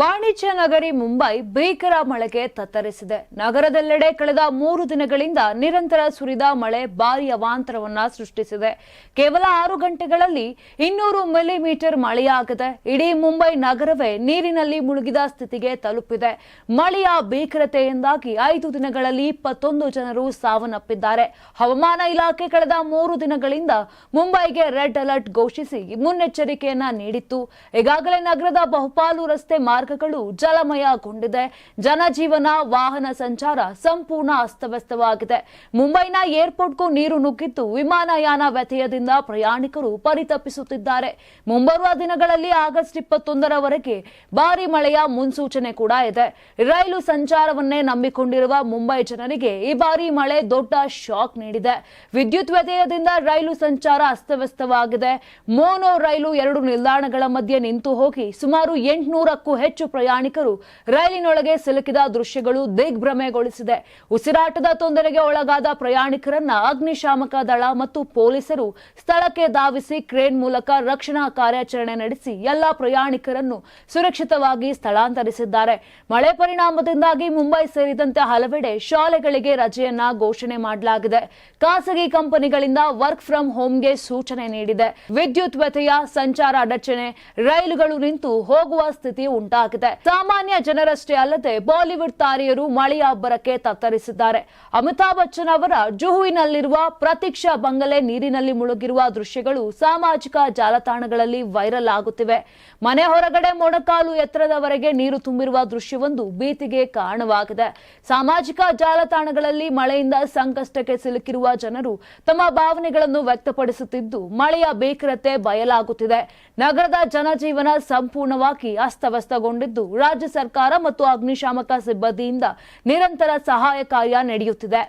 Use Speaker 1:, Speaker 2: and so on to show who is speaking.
Speaker 1: ವಾಣಿಜ್ಯ ನಗರಿ ಮುಂಬೈ ಭೀಕರ ಮಳೆಗೆ ತತ್ತರಿಸಿದೆ. ನಗರದೆಲ್ಲೆಡೆ ಕಳೆದ ಮೂರು ದಿನಗಳಿಂದ ನಿರಂತರ ಸುರಿದ ಮಳೆ ಭಾರಿ ಅವಾಂತರವನ್ನ ಸೃಷ್ಟಿಸಿದೆ. ಕೇವಲ ಆರು ಗಂಟೆಗಳಲ್ಲಿ ಇನ್ನೂರು ಮಿಲಿಮೀಟರ್ ಮಳೆಯಾಗಿದೆ. ಇಡೀ ಮುಂಬೈ ನಗರವೇ ನೀರಿನಲ್ಲಿ ಮುಳುಗಿದ ಸ್ಥಿತಿಗೆ ತಲುಪಿದೆ. ಮಳೆಯ ಭೀಕರತೆಯಿಂದಾಗಿ ಐದು ದಿನಗಳಲ್ಲಿ ಇಪ್ಪತ್ತೊಂದು ಜನರು ಸಾವನ್ನಪ್ಪಿದ್ದಾರೆ. ಹವಾಮಾನ ಇಲಾಖೆ ಕಳೆದ ಮೂರು ದಿನಗಳಿಂದ ಮುಂಬೈಗೆ ರೆಡ್ ಅಲರ್ಟ್ ಘೋಷಿಸಿ ಮುನ್ನೆಚ್ಚರಿಕೆಯನ್ನ ನೀಡಿತ್ತು. ಈಗಾಗಲೇ ನಗರದ ಬಹುಪಾಲು ರಸ್ತೆ ಮಾರ್ಗಗಳು ಜಲಮಯಗೊಂಡಿದೆ. ಜನಜೀವನ, ವಾಹನ ಸಂಚಾರ ಸಂಪೂರ್ಣ ಅಸ್ತವ್ಯಸ್ತವಾಗಿದೆ. ಮುಂಬೈನ ಏರ್ಪೋರ್ಟ್ಗೂ ನೀರು ನುಗ್ಗಿದ್ದು ವಿಮಾನಯಾನ ವ್ಯತ್ಯಯದಿಂದ ಪ್ರಯಾಣಿಕರು ಪರಿತಪಿಸುತ್ತಿದ್ದಾರೆ. ಮುಂಬರುವ ದಿನಗಳಲ್ಲಿ ಆಗಸ್ಟ್ ಇಪ್ಪತ್ತೊಂದರವರೆಗೆ ಭಾರಿ ಮಳೆಯ ಮುನ್ಸೂಚನೆ ಕೂಡ ಇದೆ. ರೈಲು ಸಂಚಾರವನ್ನೇ ನಂಬಿಕೊಂಡಿರುವ ಮುಂಬೈ ಜನರಿಗೆ ಈ ಬಾರಿ ಮಳೆ ದೊಡ್ಡ ಶಾಕ್ ನೀಡಿದೆ. ವಿದ್ಯುತ್ ವ್ಯತ್ಯಯದಿಂದ ರೈಲು ಸಂಚಾರ ಅಸ್ತವ್ಯಸ್ತವಾಗಿದೆ. ಮೋನೋ ರೈಲು ಎರಡು ನಿಲ್ದಾಣಗಳ ಮಧ್ಯೆ ನಿಂತು ಹೋಗಿ ಸುಮಾರು ಎಂಟುನೂರಕ್ಕೂ ಹೆಚ್ಚು ಪ್ರಯಾಣಿಕರು ರೈಲಿನೊಳಗೆ ಸಿಲುಕಿದ ದೃಶ್ಯಗಳು ದಿಗ್ಭ್ರಮೆಗೊಳಿಸಿದೆ. ಉಸಿರಾಟದ ತೊಂದರೆಗೆ ಒಳಗಾದ ಪ್ರಯಾಣಿಕರನ್ನ ಅಗ್ನಿಶಾಮಕ ದಳ ಮತ್ತು ಪೊಲೀಸರು ಸ್ಥಳಕ್ಕೆ ಧಾವಿಸಿ ಕ್ರೇನ್ ಮೂಲಕ ರಕ್ಷಣಾ ಕಾರ್ಯಾಚರಣೆ ನಡೆಸಿ ಎಲ್ಲಾ ಪ್ರಯಾಣಿಕರನ್ನು ಸುರಕ್ಷಿತವಾಗಿ ಸ್ಥಳಾಂತರಿಸಿದ್ದಾರೆ. ಮಳೆ ಪರಿಣಾಮದಿಂದಾಗಿ ಮುಂಬೈ ಸೇರಿದಂತೆ ಹಲವೆಡೆ ಶಾಲೆಗಳಿಗೆ ರಜೆಯನ್ನ ಘೋಷಣೆ ಮಾಡಲಾಗಿದೆ. ಖಾಸಗಿ ಕಂಪನಿಗಳಿಂದ ವರ್ಕ್ ಫ್ರಂ ಹೋಮ್ಗೆ ಸೂಚನೆ ನೀಡಿದೆ. ವಿದ್ಯುತ್ ವ್ಯತ್ಯಯ, ಸಂಚಾರ ಅಡಚಣೆ, ರೈಲುಗಳು ನಿಂತು ಹೋಗುವ ಸ್ಥಿತಿ ಉಂಟಾಗಿದೆ. ಸಾಮಾನ್ಯ ಜನರಷ್ಟೇ ಅಲ್ಲದೆ ಬಾಲಿವುಡ್ ತಾರೆಯರು ಮಳೆಯ ಅಬ್ಬರಕ್ಕೆ ತತ್ತರಿಸಿದ್ದಾರೆ. ಅಮಿತಾಬ್ ಬಚ್ಚನ್ ಅವರ ಜುಹುವಿನಲ್ಲಿರುವ ಪ್ರತೀಕ್ಷಾ ಬಂಗಲೆ ನೀರಿನಲ್ಲಿ ಮುಳುಗಿರುವ ದೃಶ್ಯಗಳು ಸಾಮಾಜಿಕ ಜಾಲತಾಣಗಳಲ್ಲಿ ವೈರಲ್ ಆಗುತ್ತಿವೆ. ಮನೆ ಹೊರಗಡೆ ಮೊಣಕಾಲು ಎತ್ತರದವರೆಗೆ ನೀರು ತುಂಬಿರುವ ದೃಶ್ಯವೊಂದು ಭೀತಿಗೆ ಕಾರಣವಾಗಿದೆ. ಸಾಮಾಜಿಕ ಜಾಲತಾಣಗಳಲ್ಲಿ ಮಳೆಯಿಂದ ಸಂಕಷ್ಟಕ್ಕೆ ಸಿಲುಕಿರುವ ಜನರು ತಮ್ಮ ಭಾವನೆಗಳನ್ನು ವ್ಯಕ್ತಪಡಿಸುತ್ತಿದ್ದು, ಮಳೆಯ ಭೀಕರತೆ ಬಯಲಾಗುತ್ತಿದೆ. ನಗರದ ಜನಜೀವನ ಸಂಪೂರ್ಣವಾಗಿ ಅಸ್ತವ್ಯಸ್ತಗೊಂಡಿದ್ದು ರಾಜ್ಯ ಸರ್ಕಾರ ಮತ್ತು ಅಗ್ನಿಶಾಮಕ ಸಿಬ್ಬಂದಿಯಿಂದ ನಿರಂತರ ಸಹಾಯ ಕಾರ್ಯ ನಡೆಯುತ್ತಿದೆ.